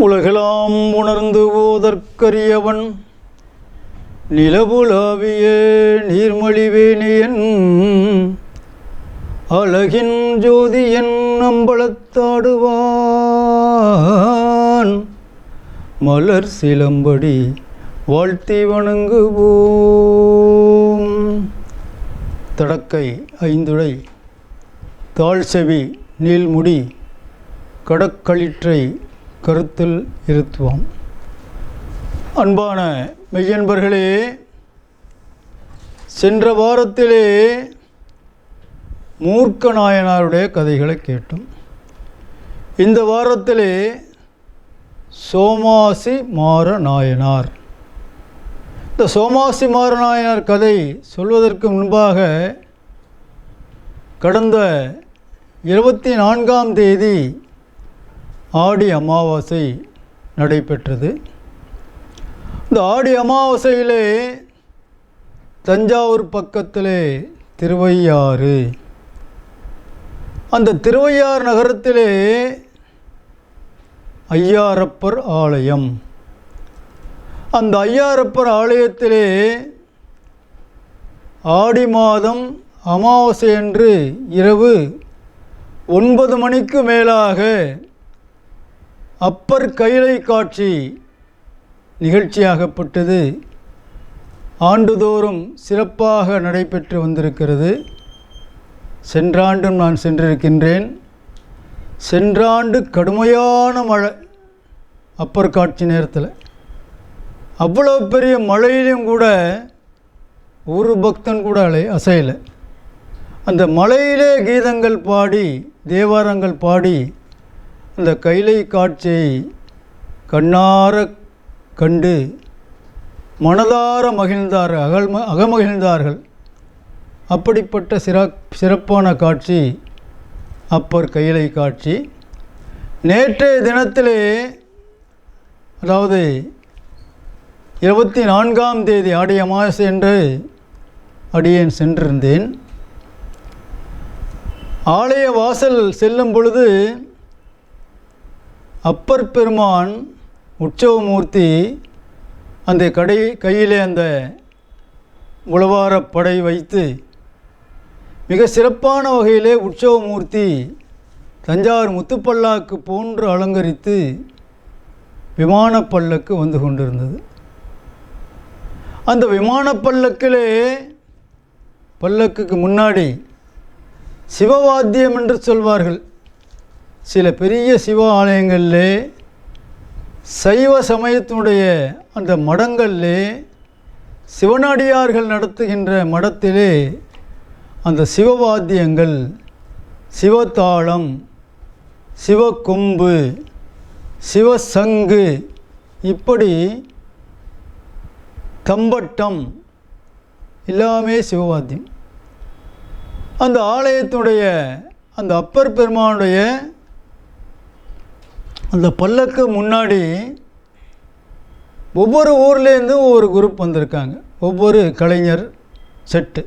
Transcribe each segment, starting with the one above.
உலகெலாம் உணர்ந்து ஓதற்கரியவன். நிலவுலாவிய நீர்மொழிவேணியன் அழகின் ஜோதியன் அம்பலத்தாடுவான். மலர் சிலம்படி வாழ்த்தி வணங்குவோம். தடக்கை ஐந்துடை. தாழ்செவி நீள்முடி கடக்களிற்றை கருத்தில் இருத்துவோம். அன்பான மெய்யன்பர்களே சென்ற வாரத்திலே மூர்க்க நாயனாருடைய கதைகளை கேட்டோம். இந்த வாரத்திலே சோமாசி மாற நாயனார். இந்த சோமாசி மாற நாயனார் கதை சொல்வதற்கு முன்பாக கடந்த இருபத்தி நான்காம் தேதி ஆடி அமாவாசை நடைபெற்றது. இந்த ஆடி அமாவாசையிலே தஞ்சாவூர் பக்கத்திலே திருவையாறு. அந்த திருவையாறு நகரத்திலே ஐயாரப்பர் ஆலயம். அந்த ஐயாரப்பர் ஆலயத்திலே ஆடி மாதம் அமாவாசை அன்று இரவு ஒன்பது மணிக்கு மேலாக அப்பர் கைலை காட்சி நிகழ்ச்சியாகப்பட்டது. ஆண்டுதோறும் சிறப்பாக நடைபெற்று வந்திருக்கிறது. சென்றாண்டும் நான் சென்றிருக்கின்றேன். சென்றாண்டு கடுமையான மழை அப்பர் காட்சி நேரத்தில். அவ்வளோ பெரிய மழையிலையும் கூட ஒரு பக்தன் கூட அலை அசையலை. அந்த மலையிலே கீதங்கள் பாடி தேவாரங்கள் பாடி அந்த கைலை காட்சியை கண்ணார கண்டு மனதார மகிழ்ந்தார் அகல் அகமகிழ்ந்தார்கள். அப்படிப்பட்ட சிற சிறப்பான காட்சி அப்பர் கைலை காட்சி. நேற்றைய தினத்திலே அதாவது இருபத்தி நான்காம் தேதி ஆடிய அமாவாசை என்று அடியேன் சென்றிருந்தேன். ஆலய வாசல் செல்லும் பொழுது அப்பர் பெருமான் உற்சவமூர்த்தி அந்த கடை கையிலே அந்த உழவாரப் படை வைத்து மிக சிறப்பான வகையிலே உற்சவமூர்த்தி தஞ்சாவூர் முத்துப்பல்லாக்கு போன்று அலங்கரித்து விமான பல்லக்கு வந்து கொண்டிருந்தது. அந்த விமானப் பல்லக்கிலே பல்லக்குக்கு முன்னாடி சிவவாத்தியம் என்று சொல்வார்கள். சில பெரிய சிவ ஆலயங்களில் சைவ சமயத்தினுடைய அந்த மடங்களிலே சிவனடியார்கள் நடத்துகின்ற மடத்திலே அந்த சிவவாத்தியங்கள் சிவத்தாளம் சிவக்கொம்பு சிவசங்கு இப்படி தம்பட்டம் எல்லாமே சிவவாத்தியம். அந்த ஆலயத்துடைய அந்த அப்பர் பெருமானுடைய அந்த பல்லக்கு முன்னாடி ஒவ்வொரு ஊர்லேருந்தும் ஒவ்வொரு குரூப் வந்திருக்காங்க. ஒவ்வொரு கலைஞர் செட்டு.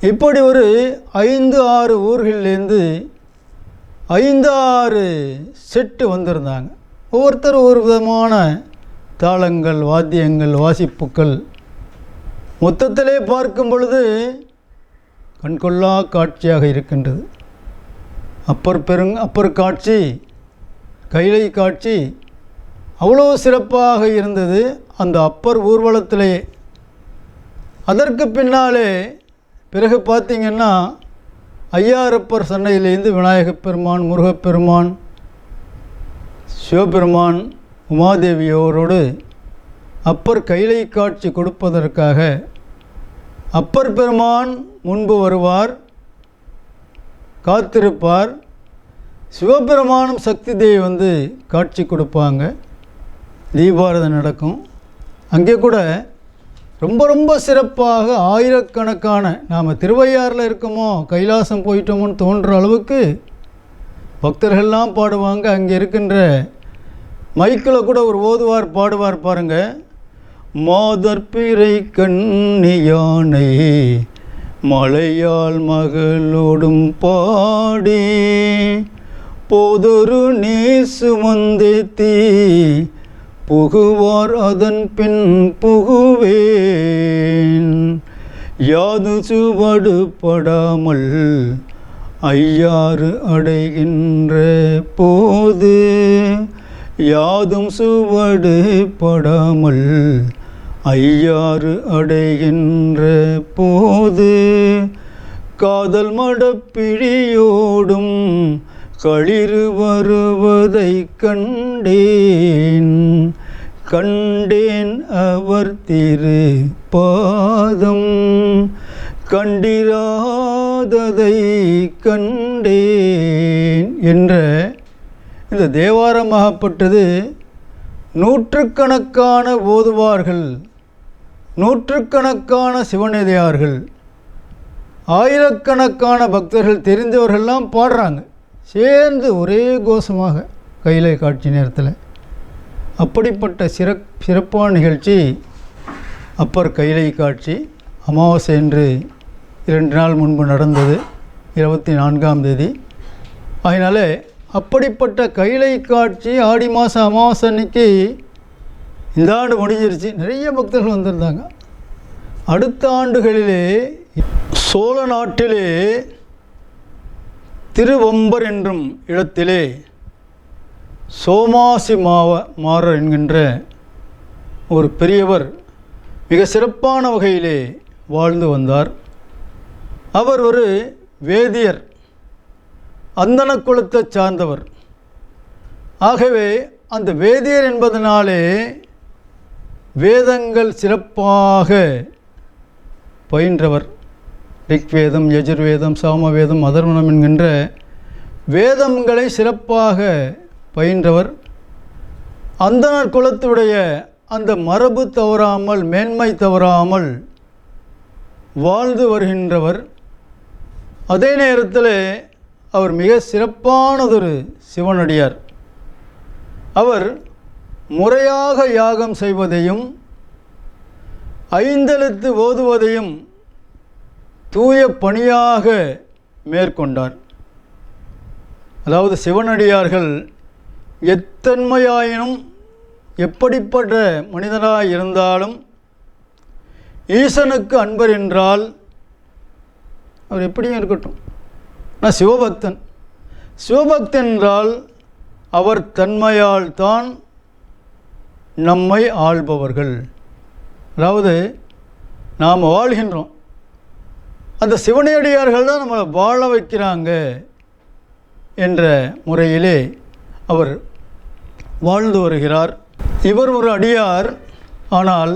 இப்படி ஒரு ஐந்து ஆறு ஊர்கள்லேருந்து ஐந்து ஆறு செட்டு வந்திருந்தாங்க. ஒவ்வொருத்தர் ஒரு விதமான தாளங்கள் வாத்தியங்கள் வாசிப்புக்கள் மொத்தத்திலே பார்க்கும் பொழுது கண்கொள்ளா காட்சியாக இருக்கின்றது. அப்பர் பெருங் அப்பர் காட்சி கைலை காட்சி அவ்வளோ சிறப்பாக இருந்தது அந்த அப்பர் ஊர்வலத்திலேயே அதற்கு பின்னாலே பிறகு பார்த்திங்கன்னா ஐயாரப்பர் சென்னையிலேருந்து விநாயகப் பெருமான் முருகப்பெருமான் சிவபெருமான் உமாதேவியோரோடு அப்பர் கைலை காட்சி கொடுப்பதற்காக அப்பர் பெருமான் முன்பு வருவார் காத்திருப்பார். சிவபெருமானும் சக்தி தேவி வந்து காட்சி கொடுப்பாங்க. தீபாரதம் நடக்கும். அங்கே கூட ரொம்ப ரொம்ப சிறப்பாக ஆயிரக்கணக்கான நாம் திருவையாறில் இருக்கோமோ கைலாசம் போயிட்டோமோன்னு தோன்ற அளவுக்கு பக்தர்கள்லாம் பாடுவாங்க. அங்கே இருக்கின்ற மைக்கில் கூட ஒரு ஓதுவார் பாடுவார் பாருங்கள் மாதற்பிறை கண்ணியானை மலையாள் மகளோடும் பாடி போதொரு நேசு வந்தேத்தி புகுவார் அதன் பின் புகுவேன். யாது சுவடுபடாமல் ஐயாறு அடைகின்ற போது யாதும் சுவடு படாமல் ஐயாறு அடைகின்ற போது காதல் மடப்பிழியோடும் களிறு வருவதை கண்டேன். கண்டேன் அவர் திரு பாதம் கண்டிராததை கண்டேன் என்ற இந்த தேவாரமாகப்பட்டது நூற்றுக்கணக்கான ஓதுவார்கள் நூற்றுக்கணக்கான சிவநெதியார்கள் ஆயிரக்கணக்கான பக்தர்கள் தெரிந்தவர்கள்லாம் பாடுறாங்க. சேர்ந்து ஒரே கோஷமாக கையிலை காட்சி நேரத்தில் அப்படிப்பட்ட சிறப் சிறப்பான நிகழ்ச்சி அப்பர் கைலை காட்சி அமாவாசை என்று இரண்டு நாள் முன்பு நடந்தது இருபத்தி நான்காம் தேதி. அதனால் அப்படிப்பட்ட கைலை காட்சி ஆடி மாதம் அமாவாசை அன்னைக்கு இந்த ஆண்டு முடிஞ்சிருச்சு. நிறைய பக்தர்கள் வந்திருந்தாங்க. அடுத்த ஆண்டுகளிலே சோழ நாட்டிலே திருவொம்பர் என்றும் இடத்திலே சோமாசி மாவ மாறர் என்கின்ற ஒரு பெரியவர் மிக சிறப்பான வகையிலே வாழ்ந்து வந்தார். அவர் ஒரு வேதியர் அந்தன குலத்தைச் சார்ந்தவர். ஆகவே அந்த வேதியர் என்பதனாலே வேதங்கள் சிறப்பாக பயின்றவர். ரிக்வேதம் யஜுர்வேதம் சாமவேதம் அதர்வனம் என்கின்ற வேதங்களை சிறப்பாக பயின்றவர். அந்தனர் குலத்துடைய அந்த மரபு தவறாமல் மேன்மை தவறாமல் வாழ்ந்து வருகின்றவர். அதே நேரத்தில் அவர் மிக சிறப்பானதொரு சிவனடியார். அவர் முறையாக யாகம் செய்வதையும் ஐந்தெழுத்து ஓதுவதையும் தூய பணியாக மேற்கொண்டார். அதாவது சிவனடியார்கள் எத்தன்மையாயினும் எப்படிப்பட்ட மனிதனாக இருந்தாலும் ஈசனுக்கு அன்பர் என்றால் அவர் எப்படியும் இருக்கட்டும். நான் சிவபக்தன். சிவபக்தன் என்றால் அவர் தன்மையால் தான் நம்மை ஆள்பவர்கள். அதாவது நாம் வாழ்கின்றோம். அந்த சிவனடியார்கள் தான் நம்மளை வாழ வைக்கிறாங்க என்ற முறையிலே அவர் வாழ்ந்து வருகிறார். இவர் ஒரு அடியார். ஆனால்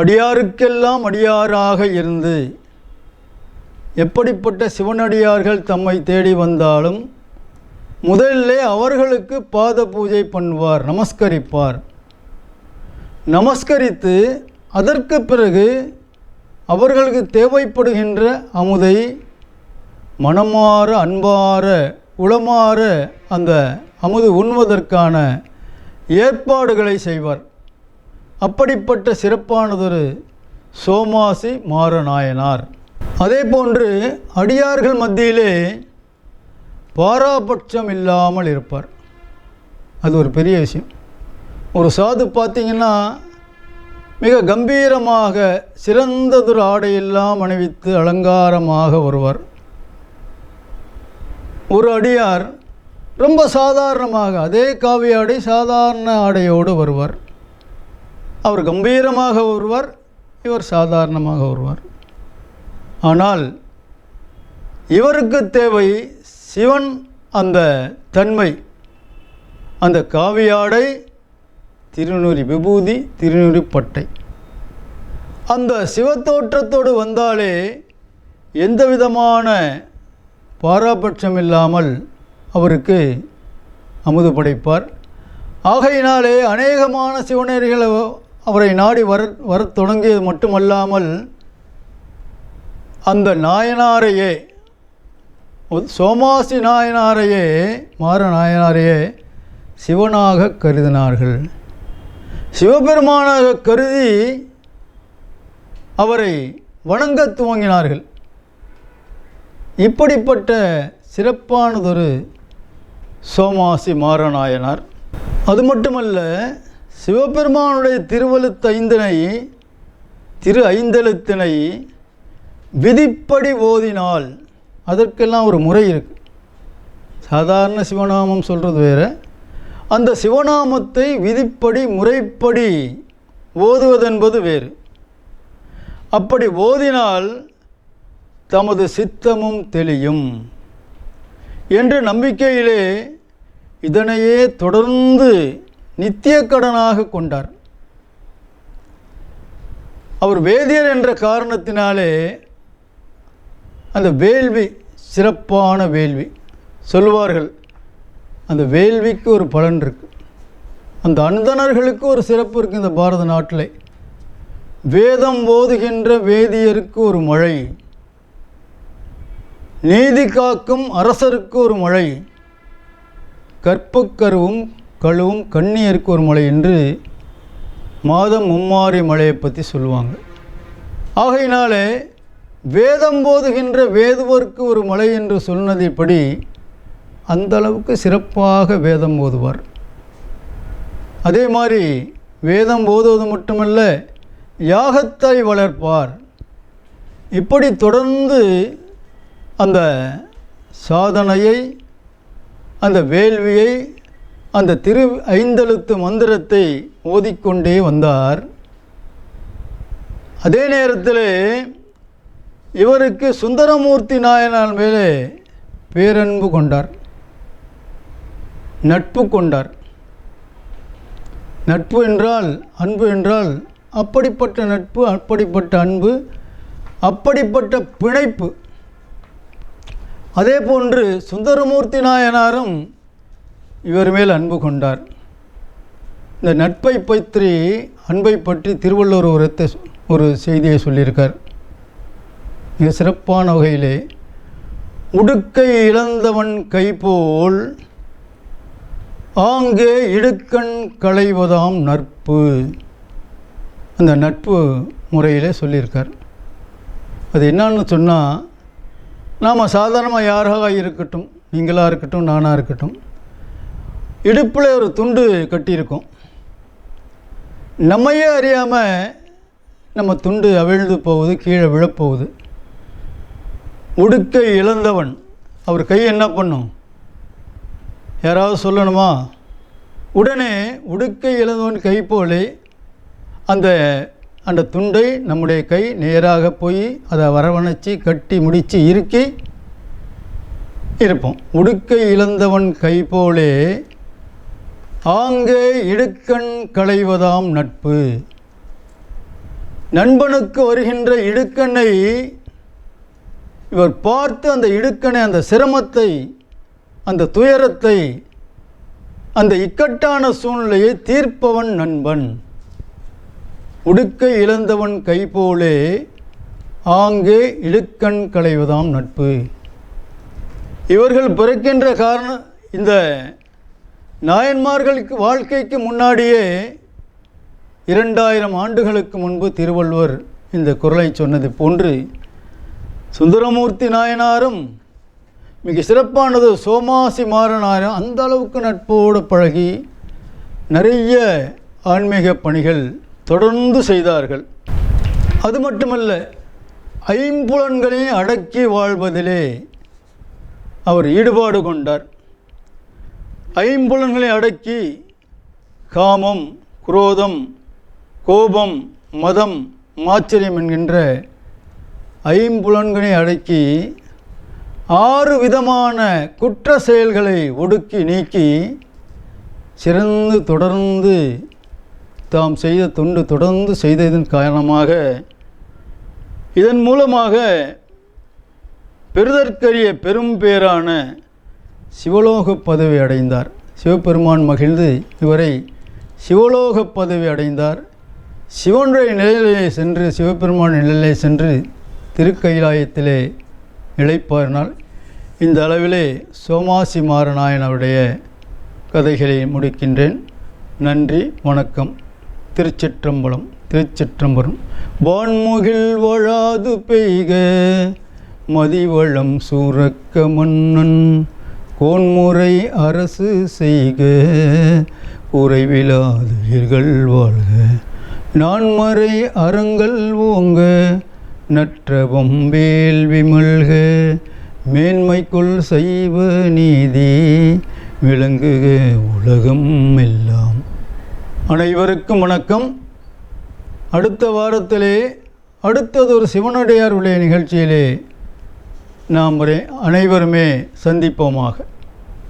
அடியாருக்கெல்லாம் அடியாராக இருந்து எப்படிப்பட்ட சிவனடியார்கள் தம்மை தேடி வந்தாலும் முதலிலே அவர்களுக்கு பாத பூஜை பண்ணுவார் நமஸ்கரிப்பார். நமஸ்கரித்து அதற்கு பிறகு அவர்களுக்கு தேவைப்படுகின்ற அமுதை மனமாற அன்பார உளமாற அந்த அமுது உண்வதற்கான ஏற்பாடுகளை செய்வார். அப்படிப்பட்ட சிறப்பானதொரு சோமாசி மாரநாயனார் அதே போன்று அடியார்கள் மத்தியிலே பாராபட்சம் இல்லாமல் இருப்பார். அது ஒரு பெரிய விஷயம். ஒரு சாது பார்த்தீங்கன்னா மிக கம்பீரமாக சிறந்ததொரு ஆடையெல்லாம் அணிவித்து அலங்காரமாக வருவார் ஒரு அடியார் ரொம்ப சாதாரணமாக அதே காவி ஆடை சாதாரண ஆடையோடு வருவார். அவர் கம்பீரமாக வருவார் இவர் சாதாரணமாக வருவார் ஆனால் இவருக்கு தேவை சிவன் அந்த தன்மை. அந்த காவியாடை திருநூறி விபூதி திருநூறி பட்டை. அந்த சிவத்தோற்றத்தோடு வந்தாலே எந்த விதமான பாராபட்சம் இல்லாமல் அவருக்கு அமுது படைப்பார். ஆகையினாலே அநேகமான சிவநேரிகள் அவரை நாடி வர வரத் தொடங்கியது மட்டுமல்லாமல் அந்த நாயனாரையே சோமாசி நாயனாரையே மாற நாயனாரையே சிவனாக கருதினார்கள். சிவபெருமானாக கருதி அவரை வணங்க துவங்கினார்கள். இப்படிப்பட்ட சிறப்பானதொரு சோமாசி மாரநாயனார் அது மட்டுமல்ல சிவபெருமானுடைய திருவழுத்து ஐந்தினை திரு ஐந்தெழுத்தினை விதிப்படி ஓதினால் அதற்கெல்லாம் ஒரு முறை இருக்கு. சாதாரண சிவநாமம் சொல்கிறது வேறு. அந்த சிவநாமத்தை விதிப்படி முறைப்படி ஓதுவதென்பது வேறு. அப்படி ஓதினால் தமது சித்தமும் தெளியும். என்ற நம்பிக்கையிலே இதனையே தொடர்ந்து நித்திய கடனாக கொண்டார். அவர் வேதியர் என்ற காரணத்தினாலே அந்த வேள்வி சிறப்பான வேள்வி சொல்வார்கள் அந்த வேள்விக்கு ஒரு பலன் இருக்குது அந்த அந்தணர்களுக்கு ஒரு சிறப்பு இருக்குது இந்த பாரத நாட்டில். வேதம் ஓதுகின்ற வேதியருக்கு ஒரு மழை. நீதி காக்கும் அரசருக்கு ஒரு மழை. கற்பக்கருவும் கழுவும் கண்ணியருக்கு ஒரு மழை என்று மாதம் மும்மாறி மழையை பற்றி சொல்லுவாங்க. ஆகையினாலே வேதம் போதுகின்ற வேதுவருக்கு ஒரு மலை என்று சொன்னதைப்படி அந்த அளவுக்கு சிறப்பாக வேதம் ஓதுவார். அதே மாதிரி வேதம் ஓதுவது மட்டுமல்ல யாகத்தை வளர்ப்பார். இப்படி தொடர்ந்து அந்த சாதனையை அந்த வேள்வியை அந்த திரு ஐந்தெழுத்து மந்திரத்தை ஓதிக்கொண்டே வந்தார். அதே நேரத்தில் இவருக்கு சுந்தரமூர்த்தி நாயனால் மேலே பேரன்பு கொண்டார். நட்பு கொண்டார். நட்பு என்றால் அன்பு என்றால் அப்படிப்பட்ட நட்பு அப்படிப்பட்ட அன்பு அப்படிப்பட்ட பிணைப்பு. அதே போன்று சுந்தரமூர்த்தி நாயனாரும் இவர் மேல் அன்பு கொண்டார். இந்த நட்பை பற்றி அன்பை பற்றி திருவள்ளுவர் ஒரு ஒரு செய்தியை சொல்லியிருக்கார். மிக சிறப்பான வகையிலே உடுக்கை இழந்தவன் கைபோல் ஆங்கே இடுக்கண் களைவதாம் நட்பு. அந்த நட்பு முறையிலே சொல்லியிருக்கார். அது என்னன்னு சொன்னால் நாம் சாதாரணமாக யாராக இருக்கட்டும் நீங்களாக இருக்கட்டும் நானாக இருக்கட்டும் இடுப்பில் ஒரு துண்டு கட்டியிருக்கோம். நம்மையே அறியாமல் நம்ம துண்டு அவிழ்ந்து போகுது கீழே விழப்போகுது. உடுக்கை இழந்தவன் அவர் கை என்ன பண்ணும்? யாராவது சொல்லணுமா? உடனே உடுக்கை இழந்தவன் கை போலே அந்த அந்த துண்டை நம்முடைய கை நேராக போய் அதை வரவணைச்சி கட்டி முடித்து இறுக்கி இருப்போம். உடுக்கை இழந்தவன் கை போலே ஆங்கே இடுக்கண் களைவதாம் நட்பு. நண்பனுக்கு வருகின்ற இடுக்கண்ணை இவர் பார்த்து அந்த இடுக்கணை அந்த சிரமத்தை அந்த துயரத்தை அந்த இக்கட்டான சூழ்நிலையை தீர்ப்பவன் நண்பன். உடுக்கை இழந்தவன் கை போலே ஆங்கே இடுக்கண் களைவதாம் நட்பு. இவர்கள் பிறக்கின்ற காரணம் இந்த நாயன்மார்களுக்கு வாழ்க்கைக்கு முன்னாடியே இரண்டாயிரம் ஆண்டுகளுக்கு முன்பு திருவள்ளுவர் இந்த குரலை சொன்னது போன்று சுந்தரமூர்த்தி நாயனாரும் மிக சிறப்பானது. சோமாசி மாறனாரும் அந்த அளவுக்கு நட்போடு பழகி நிறைய ஆன்மீக பணிகள் தொடர்ந்து செய்தார்கள். அது மட்டுமல்ல ஐம்புலன்களை அடக்கி வாழ்வதிலே அவர் ஈடுபாடு கொண்டார். ஐம்புலன்களை அடக்கி காமம் குரோதம் கோபம் மதம் மாச்சரியம் என்கின்ற ஐம்புலன்களை அடக்கி ஆறு விதமான குற்ற செயல்களை ஒடுக்கி நீக்கி சிறந்து தொடர்ந்து தாம் செய்த தொண்டு தொடர்ந்து செய்ததன் காரணமாக இதன் மூலமாக பெருதற்கரிய பெரும் பேரான சிவலோக பதவி அடைந்தார். சிவபெருமான் மகிழ்ந்து இவரை சிவலோக பதவி அடைந்தார். சிவனுடைய நிலையிலே சென்று சிவபெருமான் நிலையிலே சென்று திருக்கைலாயத்திலே இழைப்பாரினால் இந்த அளவிலே சோமாசி மாறநாயன் அவருடைய கதைகளை முடிக்கின்றேன். நன்றி வணக்கம். திருச்சிற்றம்பலம் திருச்சிற்றம்பலம். வான்முகில் வழாது பெய்க மதிவளம் சூரக்க மன்னன். கோன்முறை அரசு செய்க குறைவிலாதீர்கள் வாழ்க. நான்மறை அறங்கள் ஓங்க நற்றவம் வேள்வி மல்க மேன்மைக்குள் செய்வ நீதி விளங்குக உலகம் எல்லாம். அனைவருக்கும் வணக்கம். அடுத்த வாரத்திலே அடுத்தது ஒரு சிவனடியாருடைய நிகழ்ச்சியிலே நாம் அனைவருமே சந்திப்போமாக.